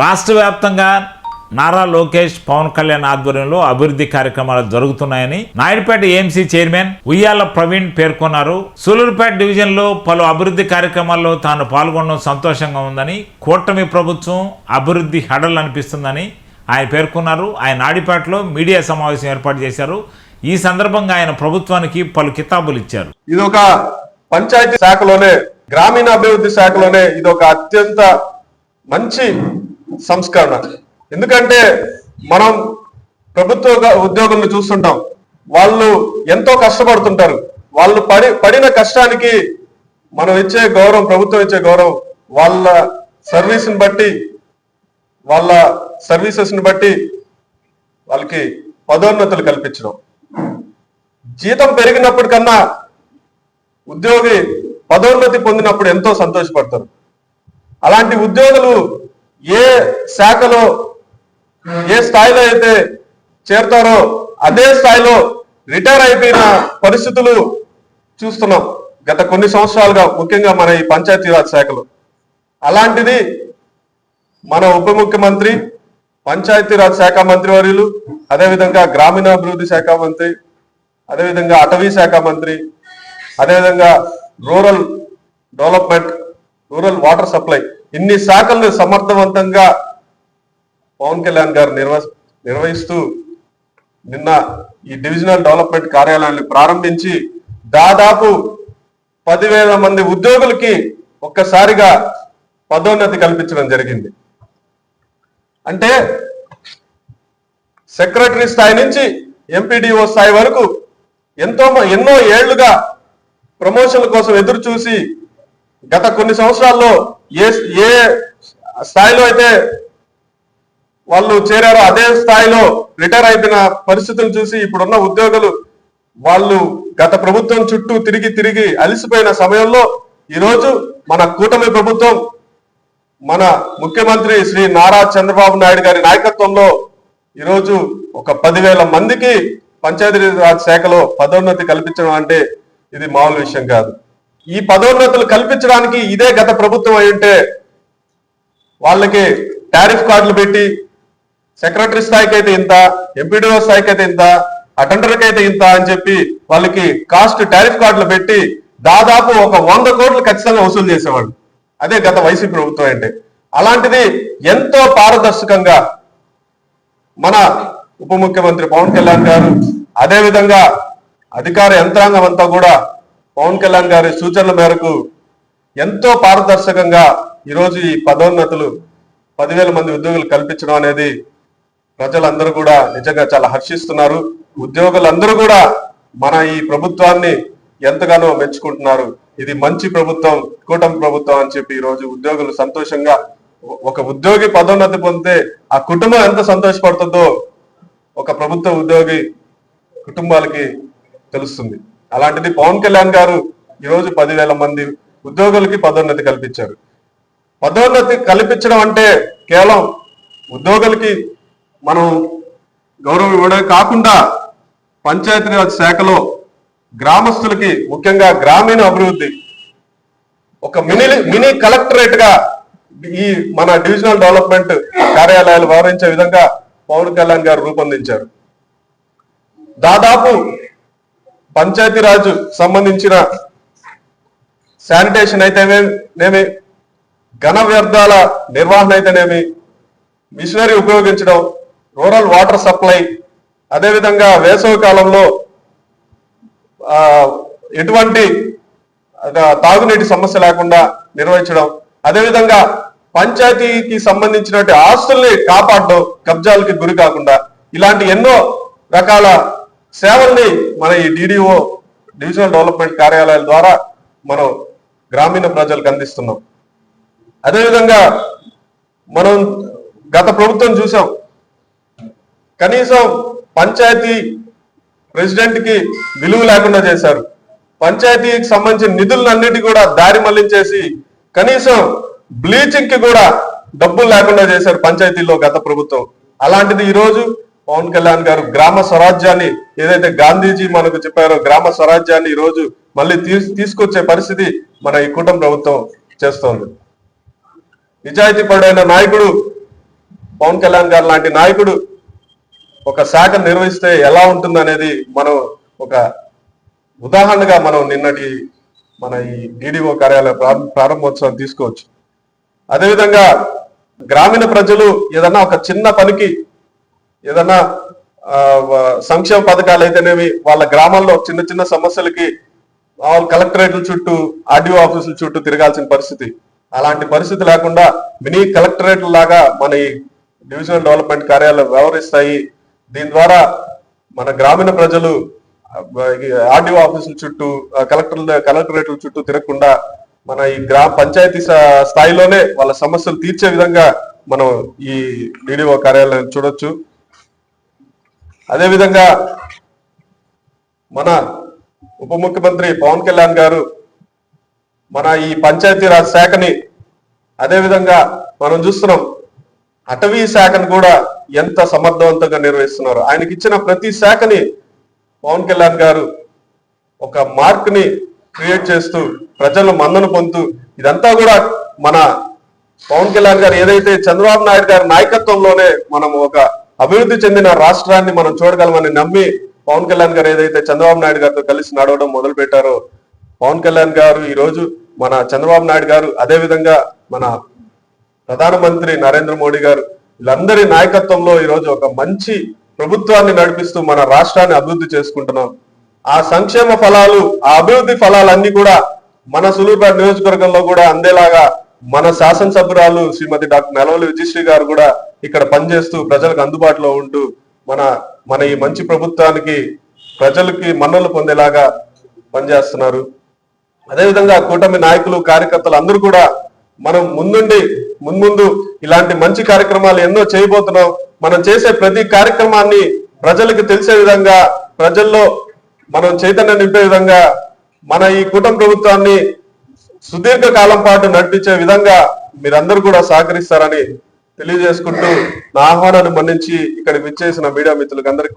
రాష్ట్ర వ్యాప్తంగా నారా లోకేష్ పవన్ కళ్యాణ్ ఆధ్వర్యంలో అభివృద్ధి కార్యక్రమాలు జరుగుతున్నాయని నాయుడుపేట ఏఎంసీ చైర్మన్ ఉయ్యాల ప్రవీణ్ పేర్కొన్నారు. సూలూరుపేట డివిజన్లో పలు అభివృద్ధి కార్యక్రమాల్లో తాను పాల్గొనడం సంతోషంగా ఉందని కూటమి ప్రభుత్వం అభివృద్ధి హడలు అనిపిస్తుందని ఆయన పేర్కొన్నారు. ఆయన నాయుడుపేటలో మీడియా సమావేశం ఏర్పాటు చేశారు. ఈ సందర్భంగా ఆయన ప్రభుత్వానికి పలు కితాబులు ఇచ్చారు. ఇది ఒక పంచాయతీ శాఖలోనే గ్రామీణ అభివృద్ధి శాఖలోనే ఇది ఒక అత్యంత మంచి సంస్కరణ. ఎందుకంటే మనం ప్రభుత్వ ఉద్యోగులను చూస్తుంటాం. వాళ్ళు ఎంతో కష్టపడుతుంటారు. వాళ్ళు పడి పడిన కష్టానికి మనం ఇచ్చే గౌరవం ప్రభుత్వం ఇచ్చే గౌరవం వాళ్ళ సర్వీస్ని బట్టి వాళ్ళ సర్వీసెస్ని బట్టి వాళ్ళకి పదోన్నతులు కల్పించడం. జీతం పెరిగినప్పుడు కన్నా ఉద్యోగి పదోన్నతి పొందినప్పుడు ఎంతో సంతోషపడతారు. అలాంటి ఉద్యోగులు ఏ శాఖలో ఏ స్థాయిలో అయితే చేరుతారో అదే స్థాయిలో రిటైర్ అయిపోయిన పరిస్థితులు చూస్తున్నాం. గత కొన్ని సంవత్సరాలుగా ముఖ్యంగా మన ఈ పంచాయతీరాజ్ శాఖలో. అలాంటిది మన ఉప ముఖ్యమంత్రి పంచాయతీరాజ్ శాఖ మంత్రి వర్యులు అదేవిధంగా గ్రామీణాభివృద్ధి శాఖ మంత్రి అదేవిధంగా అటవీ శాఖ మంత్రి అదేవిధంగా rural development rural water supply. ఇన్ని శాఖలను సమర్థవంతంగా పవన్ కళ్యాణ్ గారు నిర్వ నిర్వహిస్తూ నిన్న ఈ డివిజనల్ డెవలప్మెంట్ కార్యాలయాన్ని ప్రారంభించి దాదాపు పదివేల మంది ఉద్యోగులకి ఒక్కసారిగా పదోన్నతి కల్పించడం జరిగింది. అంటే సెక్రటరీ స్థాయి నుంచి ఎంపీడీఓ స్థాయి వరకు ఎంతో మ- ఎన్నో ఏళ్ళుగా ప్రమోషన్ల కోసం ఎదురు చూసి గత కొన్ని సంవత్సరాల్లో ఏ ఏ స్థాయిలో అయితే వాళ్ళు చేరారో అదే స్థాయిలో రిటైర్ అయిపోయిన పరిస్థితులు చూసి ఇప్పుడున్న ఉద్యోగులు వాళ్ళు గత ప్రభుత్వం చుట్టూ తిరిగి తిరిగి అలిసిపోయిన సమయంలో ఈరోజు మన కూటమి ప్రభుత్వం మన ముఖ్యమంత్రి శ్రీ నారా చంద్రబాబు నాయుడు గారి నాయకత్వంలో ఈరోజు ఒక పదివేల మందికి పంచాయతీరాజ్ శాఖలో పదోన్నతి కల్పించడం అంటే ఇది మామూలు విషయం కాదు. ఈ పదోన్నతులు కల్పించడానికి ఇదే గత ప్రభుత్వం అయి ఉంటే వాళ్ళకి టారిఫ్ కార్డులు పెట్టి సెక్రటరీ స్థాయికి అయితే ఇంత ఎంపీడీఓ స్థాయికి అయితే ఇంత అటెండర్కి అయితే ఇంత అని చెప్పి వాళ్ళకి కాస్ట్ టారిఫ్ కార్డులు పెట్టి దాదాపు ఒక వంద కోట్లు ఖచ్చితంగా వసూలు చేసేవాళ్ళు. అదే గత వైసీపీ ప్రభుత్వం అంటే అలాంటిది ఎంతో పారదర్శకంగా మన ఉప ముఖ్యమంత్రి పవన్ కళ్యాణ్ గారు అదే విధంగా అధికార యంత్రాంగం అంతా కూడా పవన్ కళ్యాణ్ గారి సూచనల మేరకు ఎంతో పారదర్శకంగా ఈరోజు ఈ పదోన్నతులు పదివేల మంది ఉద్యోగులు కల్పించడం అనేది ప్రజలందరూ కూడా నిజంగా చాలా హర్షిస్తున్నారు. ఉద్యోగులందరూ కూడా మన ఈ ప్రభుత్వాన్ని ఎంతగానో మెచ్చుకుంటున్నారు. ఇది మంచి ప్రభుత్వం కూటమి ప్రభుత్వం అని చెప్పి ఈ రోజు ఉద్యోగులు సంతోషంగా ఒక ఉద్యోగి పదోన్నతి పొందితే ఆ కుటుంబం ఎంత సంతోషపడుతుందో ఒక ప్రభుత్వ ఉద్యోగి కుటుంబాలకి తెలుస్తుంది. అలాంటిది పవన్ కళ్యాణ్ గారు ఈరోజు పదివేల మంది ఉద్యోగులకి పదోన్నతి కల్పించారు. పదోన్నతి కల్పించడం అంటే కేవలం ఉద్యోగులకి మనం గౌరవం ఇవ్వడమే కాకుండా పంచాయతీరాజ్ శాఖలో గ్రామస్తులకి ముఖ్యంగా గ్రామీణ అభివృద్ధి. ఒక మినీ మినీ కలెక్టరేట్గా ఈ మన డివిజనల్ డెవలప్మెంట్ కార్యాలయాలు వ్యవహరించే విధంగా పవన్ కళ్యాణ్ గారు రూపొందించారు. దాదాపు పంచాయతీరాజ్ సంబంధించిన శానిటేషన్ అయితేనేమి ఘన వ్యర్థాల నిర్వహణ అయితేనేమి మిషనరీ ఉపయోగించడం రూరల్ వాటర్ సప్లై అదేవిధంగా వేసవి కాలంలో ఎటువంటి తాగునీటి సమస్య లేకుండా నిర్వహించడం అదేవిధంగా పంచాయతీకి సంబంధించినటువంటి ఆస్తుల్ని కాపాడడం కబ్జాలకి గురి కాకుండా ఇలాంటి ఎన్నో రకాల సేవల్ని మన ఈ డిడిఓ డివిజనల్ డెవలప్మెంట్ కార్యాలయాల ద్వారా మనం గ్రామీణ ప్రజలకు అందిస్తున్నాం. అదేవిధంగా మనం గత ప్రభుత్వం చూసాం. కనీసం పంచాయతీ ప్రెసిడెంట్కి విలువ లేకుండా చేశారు. పంచాయతీకి సంబంధించిన నిధులన్నిటి కూడా దారి మళ్ళించేసి కనీసం బ్లీచింగ్కి కూడా డబ్బులు లేకుండా చేశారు పంచాయతీలో గత ప్రభుత్వం. అలాంటిది ఈరోజు పవన్ కళ్యాణ్ గారు గ్రామ స్వరాజ్యాన్ని ఏదైతే గాంధీజీ మనకు చెప్పారో గ్రామ స్వరాజ్యాన్ని ఈ రోజు మళ్ళీ తీసుకొచ్చే పరిస్థితి మన ఈ కూటమి ప్రభుత్వం చేస్తోంది. నిజాయితీ పరుడైన నాయకుడు పవన్ కళ్యాణ్ గారు లాంటి నాయకుడు ఒక శాఖ నిర్వహిస్తే ఎలా ఉంటుంది అనేది మనం ఒక ఉదాహరణగా మనం నిన్నటి మన ఈ డిడిఓ కార్యాలయ ప్రారంభోత్సవం తీసుకోవచ్చు. అదేవిధంగా గ్రామీణ ప్రజలు ఏదన్నా ఒక చిన్న పనికి ఏదన్నా సంక్షేమ పథకాలు అయితేనేవి వాళ్ళ గ్రామాల్లో చిన్న చిన్న సమస్యలకి వాళ్ళ కలెక్టరేట్ల చుట్టూ ఆర్డీఓ ఆఫీసుల చుట్టూ తిరగాల్సిన పరిస్థితి. అలాంటి పరిస్థితి లేకుండా మినీ కలెక్టరేట్ లాగా మన ఈ డివిజనల్ డెవలప్మెంట్ కార్యాలయం వ్యవహరిస్తాయి. దీని ద్వారా మన గ్రామీణ ప్రజలు ఆర్డీఓ ఆఫీసుల చుట్టూ కలెక్టర్ల కలెక్టరేట్ల చుట్టూ తిరగకుండా మన ఈ గ్రామ పంచాయతీ స్థాయిలోనే వాళ్ళ సమస్యలు తీర్చే విధంగా మనం ఈ డిడిఓ కార్యాలయం చూడొచ్చు. అదేవిధంగా మన ఉప ముఖ్యమంత్రి పవన్ కళ్యాణ్ గారు మన ఈ పంచాయతీరాజ్ శాఖని అదేవిధంగా మనం చూస్తున్నాం అటవీ శాఖను కూడా ఎంత సమర్థవంతంగా నిర్వహిస్తున్నారు. ఆయనకి ఇచ్చిన ప్రతి శాఖని పవన్ కళ్యాణ్ గారు ఒక మార్క్ని క్రియేట్ చేస్తూ ప్రజల మన్నను పొందుతూ ఇదంతా కూడా మన పవన్ కళ్యాణ్ గారు ఏదైతే చంద్రబాబు నాయుడు గారి నాయకత్వంలోనే మనం ఒక అభివృద్ధి చెందిన రాష్ట్రాన్ని మనం చూడగలమని నమ్మి పవన్ కళ్యాణ్ గారు ఏదైతే చంద్రబాబు నాయుడు గారితో కలిసి నడవడం మొదలు పెట్టారో పవన్ కళ్యాణ్ గారు ఈ రోజు మన చంద్రబాబు నాయుడు గారు అదే విధంగా మన ప్రధానమంత్రి నరేంద్ర మోడీ గారు వీళ్ళందరి నాయకత్వంలో ఈ రోజు ఒక మంచి ప్రభుత్వాన్ని నడిపిస్తూ మన రాష్ట్రాన్ని అభివృద్ధి చేసుకుంటున్నాం. ఆ సంక్షేమ ఫలాలు ఆ అభివృద్ధి ఫలాలన్నీ కూడా మన సులూరుపేట నియోజకవర్గంలో కూడా అందేలాగా మన శాసనసభ్యురాలు శ్రీమతి డాక్టర్ నెలవల్లి విజయశ్రీ గారు కూడా ఇక్కడ పనిచేస్తూ ప్రజలకు అందుబాటులో ఉంటూ మన మన ఈ మంచి ప్రభుత్వానికి ప్రజలకి మన్నలు పొందేలాగా పనిచేస్తున్నారు. అదేవిధంగా కూటమి నాయకులు కార్యకర్తలు అందరూ కూడా మనం ముందుండి ముందు ఇలాంటి మంచి కార్యక్రమాలు ఎన్నో చేయబోతున్నాం. మనం చేసే ప్రతి కార్యక్రమాన్ని ప్రజలకు తెలిసే విధంగా ప్రజల్లో మనం చైతన్యం నింపే విధంగా మన ఈ కూటమి ప్రభుత్వాన్ని సుదీర్ఘ కాలం పాటు నడిపించే విధంగా మీరందరూ కూడా సహకరిస్తారని తెలియజేసుకుంటూ నా ఆహ్వానాన్ని మన్నించి ఇక్కడ విచ్చేసిన మీడియా మిత్రులకు అందరికీ